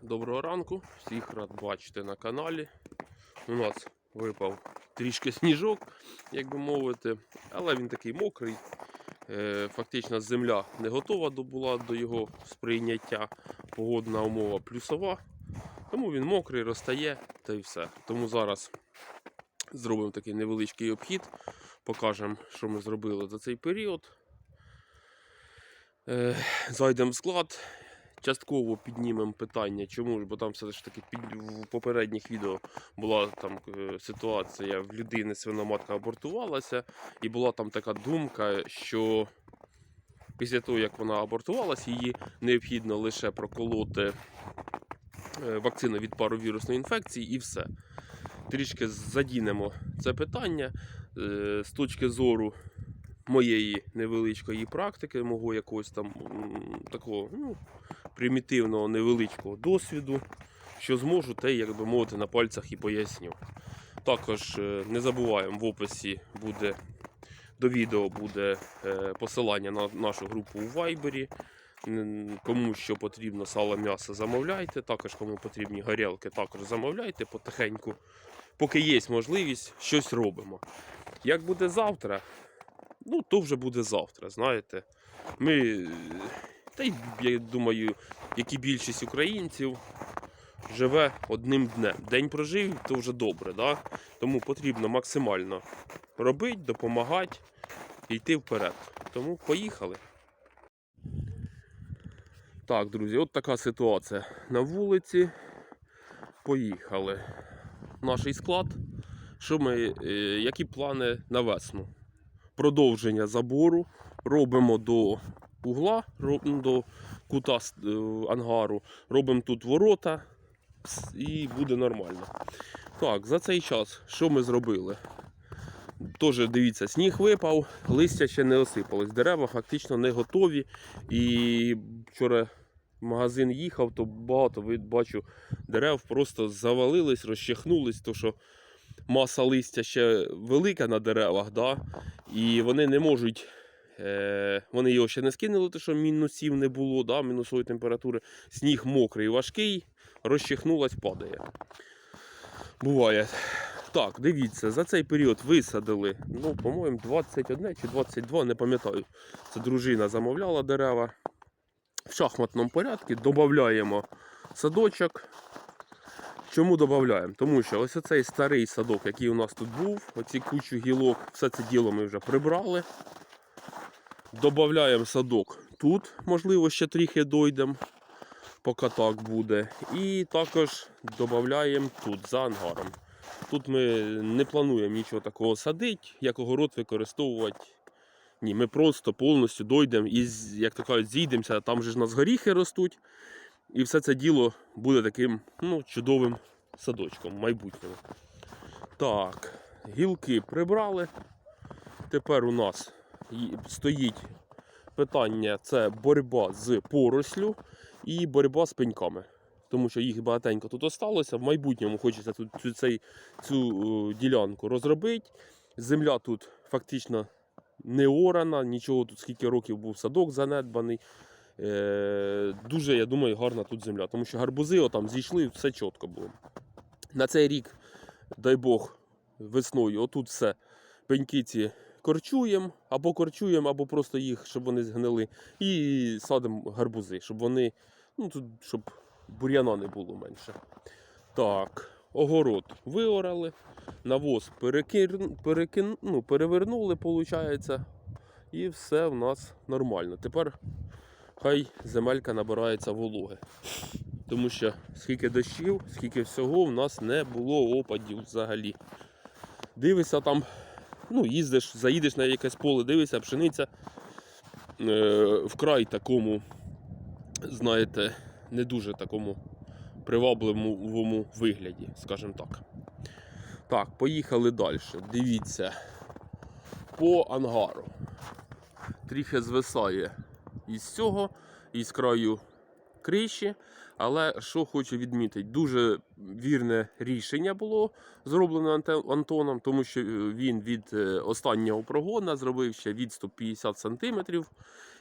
Доброго ранку, всіх рад бачити на каналі. У нас випав трішки сніжок, як би мовити, але він такий мокрий. Е, Фактично земля не готова була до його сприйняття. Погодна умова плюсова. Тому він мокрий, розтає та й все. Тому зараз зробимо такий невеличкий обхід, покажемо, що ми зробили за цей період. Е, Зайдемо в склад, частково піднімемо питання, чому ж, бо там все ж таки під, в попередніх відео була там е, ситуація, в людини свиноматка абортувалася, і була там така думка, що після того, як вона абортувалася, її необхідно лише проколоти е, вакцину від паровірусної інфекції і все. Трішки задінемо це питання е, з точки зору моєї невеличкої практики, мого якогось там такого ну, примітивного невеличкого досвіду. Що зможу, те, як би мовити, на пальцях і поясню. Також е, не забуваємо, в описі буде до відео буде е, посилання на нашу групу у Вайбері. Кому що потрібно сало м'ясо, замовляйте. Також кому потрібні горілки, також замовляйте потихеньку. Поки є можливість, щось робимо. Як буде завтра, ну то вже буде завтра, знаєте. Ми, та й я думаю, як і більшість українців, живе одним днем. День прожив, то вже добре. Да? Тому потрібно максимально робити, допомагати і йти вперед. Тому поїхали. Так, друзі, от така ситуація на вулиці. Поїхали. Наш склад. Що ми, е, які плани на весну? Продовження забору. Робимо до угла, до кута е, ангару. Робимо тут ворота і буде нормально. Так, за цей час що ми зробили? Теж дивіться, сніг випав, листя ще не осипалось. Дерева фактично не готові. І вчора в магазин їхав, то багато бачу дерев просто завалились, розчахнулись, то що маса листя ще велика на деревах, да? і вони не можуть. Е, вони його ще не скинули, тому що мінусів не було, да? мінусової температури. Сніг мокрий, важкий, розчихнулась, падає. Буває. Так, дивіться, за цей період висадили, ну, по-моєму, 21 чи 22, не пам'ятаю. Це дружина замовляла дерева. В шахматному порядку додаємо садочок. Чому додаємо? Тому що ось оцей старий садок, який у нас тут був, оці кучу гілок, все це діло ми вже прибрали. Додаємо садок тут, можливо, ще трохи дойдемо, поки так буде. І також додаємо тут за ангаром. Тут ми не плануємо нічого такого садити, як огород використовувати. Ні, ми просто повністю дойдемо і, як то кажуть, зійдемося, там же ж у нас горіхи ростуть. І все це діло буде таким ну, чудовим садочком в майбутньому. Так, гілки прибрали. Тепер у нас стоїть питання: це боротьба з порослю і боротьба з пеньками. Тому що їх багатенько тут осталося. В майбутньому хочеться тут цю, цей, цю е, ділянку розробити. Земля тут фактично не орана, нічого тут скільки років був садок занедбаний. Е, дуже, я думаю, гарна тут земля, тому що гарбузи отам зійшли, все чітко було. На цей рік, дай Бог, весною, отут все пеньки ці корчуємо, або корчуємо, або просто їх, щоб вони згнили, і садимо гарбузи, щоб вони, ну тут, щоб бур'яна не було менше. Так, огород виорали, навоз перекир... перекин... ну, перевернули, виходить, і все в нас нормально. Тепер хай земелька набирається вологи. Тому що скільки дощів, скільки всього, в нас не було опадів взагалі. Дивишся там, ну, їздиш, заїдеш на якесь поле, дивишся, пшениця е, вкрай такому, знаєте, не дуже такому привабливому вигляді, скажімо так. Так, поїхали далі. Дивіться. По ангару. Трохи звисає із цього, із краю криші. Але що хочу відмітити, дуже вірне рішення було зроблено Антоном, тому що е, він від е, останнього прогона зробив ще відступ 50 см.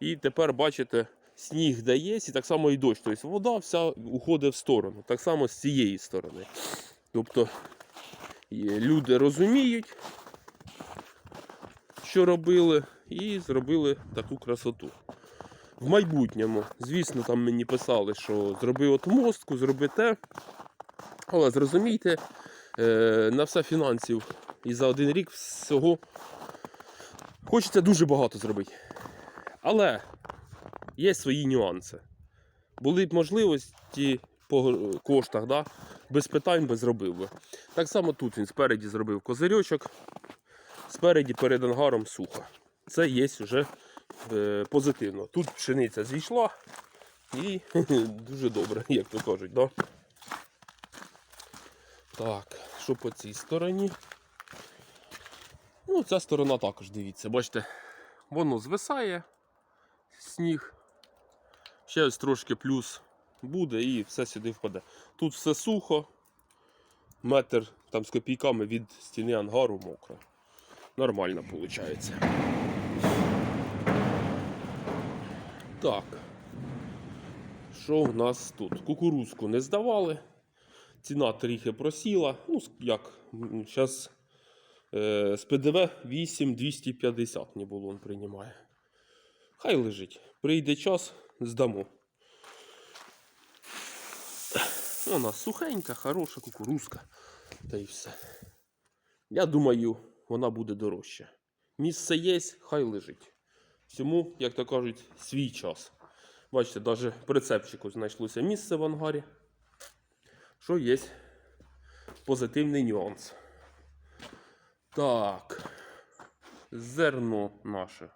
І тепер, бачите, сніг є, і так само і дощ. Тобто вода вся уходить в сторону. Так само з цієї сторони. Тобто люди розуміють, що робили, і зробили таку красоту. В майбутньому, звісно, там мені писали, що зроби от мостку, зроби те. Але зрозумійте, е, на все фінансів і за один рік всього хочеться дуже багато зробити. Але є свої нюанси. Були б можливості по коштах, да? без питань би зробив би. Так само тут він спереді зробив козирьочок, спереді перед ангаром сухо. Це є вже позитивно. Тут пшениця зійшла і дуже добре, як то кажуть. Да? Так, що по цій стороні? Ну, ця сторона також, дивіться, бачите, воно звисає, сніг. Ще ось трошки плюс буде і все сюди впаде. Тут все сухо, метр там з копійками від стіни ангару мокро. Нормально виходить. Так. Що в нас тут? Кукурузку не здавали. Ціна трохи просіла. Ну, як, зараз е, з ПДВ 8250 не було, він приймає. Хай лежить. Прийде час, здамо. Вона сухенька, хороша кукурузка. Та й все. Я думаю, вона буде дорожча. Місце є, хай лежить. Всьому, як то кажуть, свій час. Бачите, навіть прицепчику знайшлося місце в ангарі. Що є позитивний нюанс. Так. Зерно наше.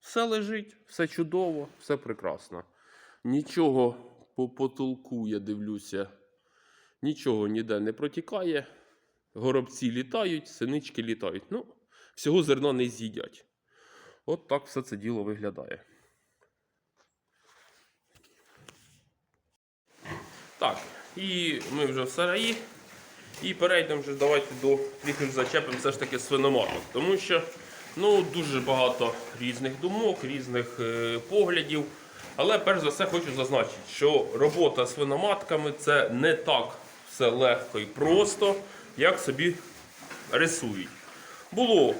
Все лежить, все чудово, все прекрасно. Нічого по потолку, я дивлюся, нічого ніде не протікає. Горобці літають, синички літають. Ну, всього зерна не з'їдять. От так все це діло виглядає. Так, і ми вже в сараї. І перейдемо вже давайте до трохи зачепимо все ж таки свиноматок. Тому що ну, дуже багато різних думок, різних е, поглядів. Але перш за все хочу зазначити, що робота з свиноматками це не так все легко і просто, як собі рисують. Було,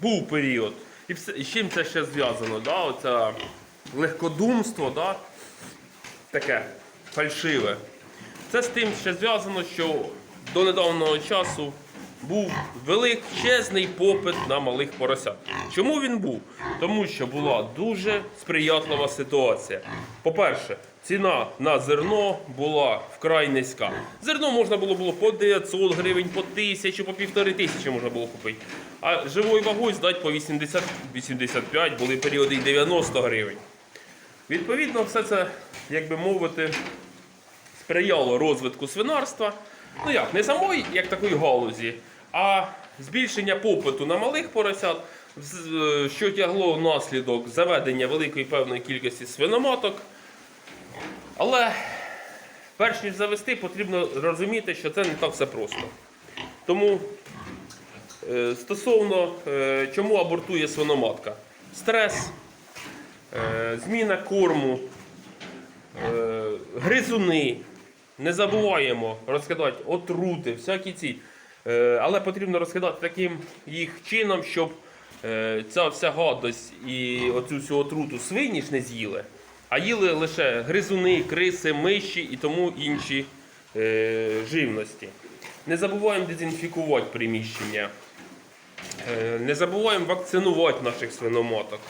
був період, і все, і з чим це ще зв'язано? Да? Оце легкодумство, да? таке фальшиве. Це з тим ще зв'язано, що до недавнього часу був величезний попит на малих поросят. Чому він був? Тому що була дуже сприятлива ситуація. По-перше, ціна на зерно була вкрай низька. Зерно можна було було по 900 гривень, по 1000, по півтори тисячі можна було купити. А живою вагою здати по 80-85, були періоди і 90 гривень. Відповідно, все це, як би мовити, сприяло розвитку свинарства. Ну як, не самої як такої галузі, а збільшення попиту на малих поросят, е, що тягло наслідок заведення великої певної кількості свиноматок. Але перш ніж завести, потрібно розуміти, що це не так все просто. Тому стосовно е, чому абортує свиноматка? Стрес, е, зміна корму, е, гризуни. Не забуваємо розкидати отрути, всякі ці. Е, але потрібно розкидати таким їх чином, щоб е, ця вся гадость і оцю всю отруту свині ж не з'їли, а їли лише гризуни, криси, миші і тому інші е, живності. Не забуваємо дезінфікувати приміщення. Е, не забуваємо вакцинувати наших свиноматок.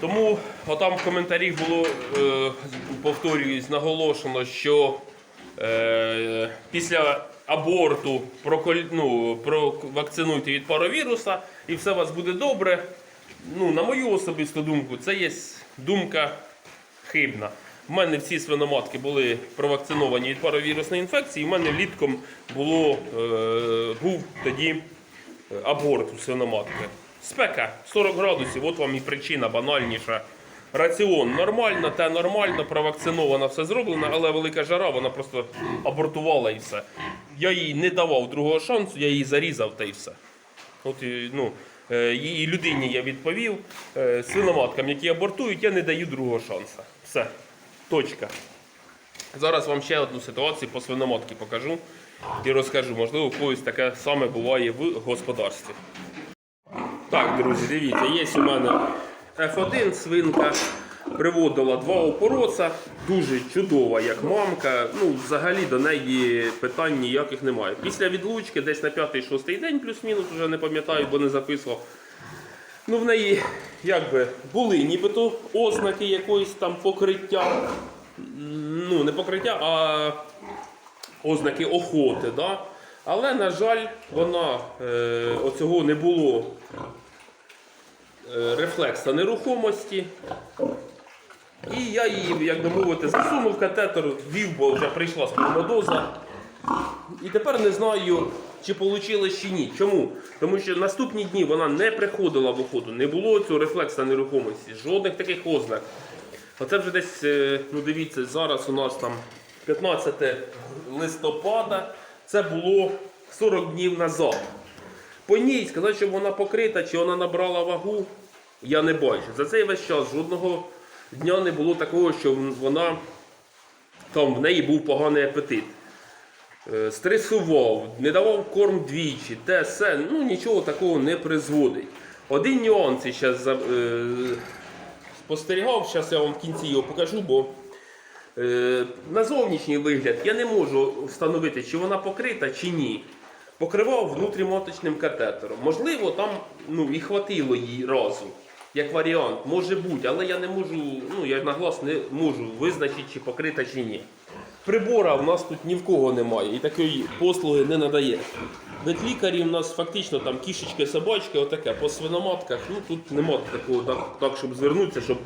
Тому отам в коментарі було, е, повторююсь, наголошено, що е, після аборту ну, провакцинуйте від паровіруса і все у вас буде добре. Ну, на мою особисту думку, це є думка хибна. У мене всі свиноматки були провакциновані від паровірусної інфекції. У мене влітком було, був тоді аборт у свиноматки. Спека 40 градусів, от вам і причина банальніша. Раціон нормально, те нормально, провакцинована, все зроблено, але велика жара, вона просто абортувала і все. Я їй не давав другого шансу, я її зарізав та і все. От, ну, Е, І людині я відповів, е, свиноматкам, які абортують, я не даю другого шансу. Все. Точка. Зараз вам ще одну ситуацію по свиноматці покажу і розкажу. Можливо, у когось таке саме буває в господарстві. Так, друзі, дивіться, є у мене F1 свинка. Приводила два опороца, дуже чудова, як мамка. Ну, взагалі до неї питань ніяких немає. Після відлучки, десь на 5-6 день, плюс-мінус, вже не пам'ятаю, бо не записував. Ну, в неї якби були нібито ознаки якоїсь там покриття. Ну, не покриття, а ознаки охоти. Да? Але, на жаль, вона е, оцього не було е, рефлекса нерухомості. І я її, як би мовити, засунув катетер, вів, бо вже прийшла спермодоза. І тепер не знаю, чи вийшло чи ні. Чому? Тому що наступні дні вона не приходила в охоту, не було цього рефлекса нерухомості, жодних таких ознак. Оце вже десь, е, ну дивіться, зараз у нас там 15 листопада, це було 40 днів назад. По ній сказати, що вона покрита, чи вона набрала вагу, я не бачу. За цей весь час жодного дня не було такого, що вона там в неї був поганий апетит. Е, Стресував, не давав корм двічі, те все, ну нічого такого не призводить. Один нюанс я зараз е, спостерігав, зараз я вам в кінці його покажу, бо на зовнішній вигляд я не можу встановити, чи вона покрита, чи ні. Покривав внутріматочним катетером. Можливо, там ну, і хватило їй разу. Як варіант, може бути, але я не можу, ну я на не можу визначити, чи покрита, чи ні. Прибора в нас тут ні в кого немає і такої послуги не надає. Ветлікарі в нас фактично там кішечки, собачки, отаке. По свиноматках, ну тут нема такого, так, так щоб звернутися, щоб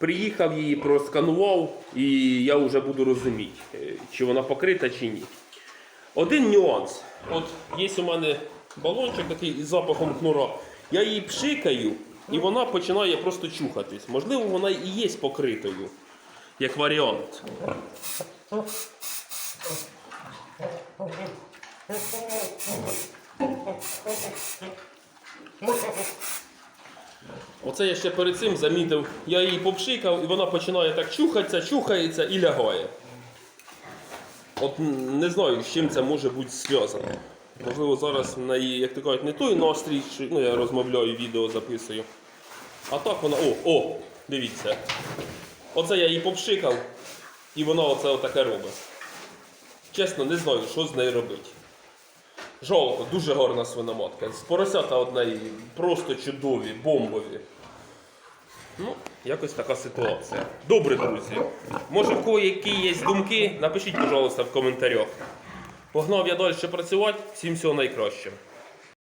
приїхав її, просканував, і я вже буду розуміти, е, чи вона покрита, чи ні. Один нюанс. От є у мене балончик такий із запахом кнура. Я її пшикаю, і вона починає просто чухатись. Можливо, вона і є покритою, як варіант. Оце я ще перед цим замітив, я її попшикав, і вона починає так чухатися, чухається і лягає. От не знаю, з чим це може бути зв'язано. Можливо, зараз в неї, як то кажуть, не той настрій, ну, я розмовляю, відео записую. А так вона. О, о, дивіться. Оце я її попшикав, і вона оце отаке робить. Чесно, не знаю, що з нею робити. Жалко, дуже гарна свиноматка. З поросята од неї просто чудові, бомбові. Ну, якось така ситуація. Добре, друзі. Може, в кого які є думки, напишіть, пожалуйста, в коментарях. Погнав я далі працювати. Всім всього найкращого.